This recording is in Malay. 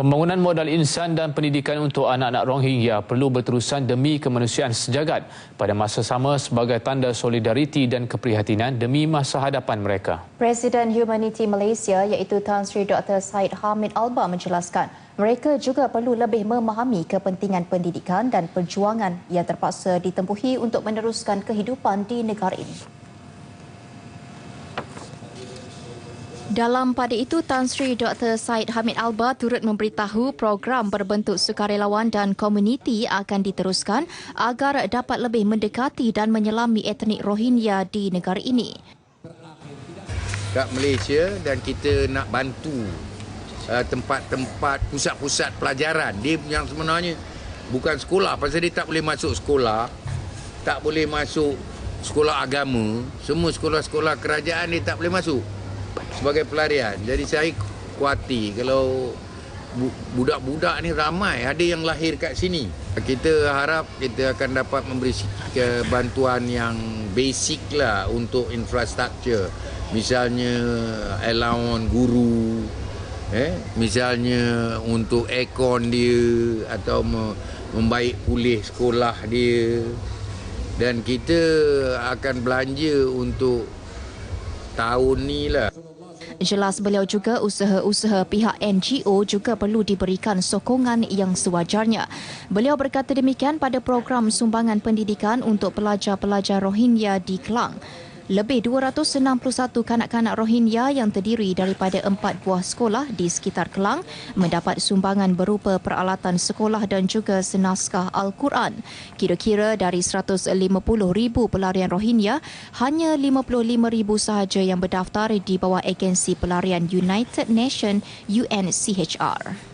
Pembangunan modal insan dan pendidikan untuk anak-anak Rohingya perlu berterusan demi kemanusiaan sejagat pada masa sama sebagai tanda solidariti dan keprihatinan demi masa hadapan mereka. Presiden Humanity Malaysia iaitu Tan Sri Dr. Said Hamid Alba menjelaskan mereka juga perlu lebih memahami kepentingan pendidikan dan perjuangan yang terpaksa ditempuhi untuk meneruskan kehidupan di negara ini. Dalam pada itu, Tan Sri Dr. Said Hamid Alba turut memberitahu program berbentuk sukarelawan dan komuniti akan diteruskan agar dapat lebih mendekati dan menyelami etnik Rohingya di negara ini. Kat Malaysia dan kita nak bantu uh, tempat-tempat pusat-pusat pelajaran. Dia yang sebenarnya bukan sekolah pasal dia tak boleh masuk sekolah, tak boleh masuk sekolah agama, semua sekolah-sekolah kerajaan dia tak boleh masuk sebagai pelarian. Jadi saya kuati kalau budak-budak ni ramai ada yang lahir kat sini. Kita harap kita akan dapat memberi bantuan yang basic lah untuk infrastruktur. Misalnya allowance guru, eh, misalnya untuk aircon dia atau membaik pulih sekolah dia. Dan kita akan belanja untuk tahun ni lah. Jelas beliau juga usaha-usaha pihak NGO juga perlu diberikan sokongan yang sewajarnya. Beliau berkata demikian pada program sumbangan pendidikan untuk pelajar-pelajar Rohingya di Kelang. Lebih 261 kanak-kanak Rohingya yang terdiri daripada empat buah sekolah di sekitar Kelang mendapat sumbangan berupa peralatan sekolah dan juga senaskah Al-Quran. Kira-kira dari 150,000 pelarian Rohingya, hanya 55,000 sahaja yang berdaftar di bawah agensi pelarian United Nations UNCHR.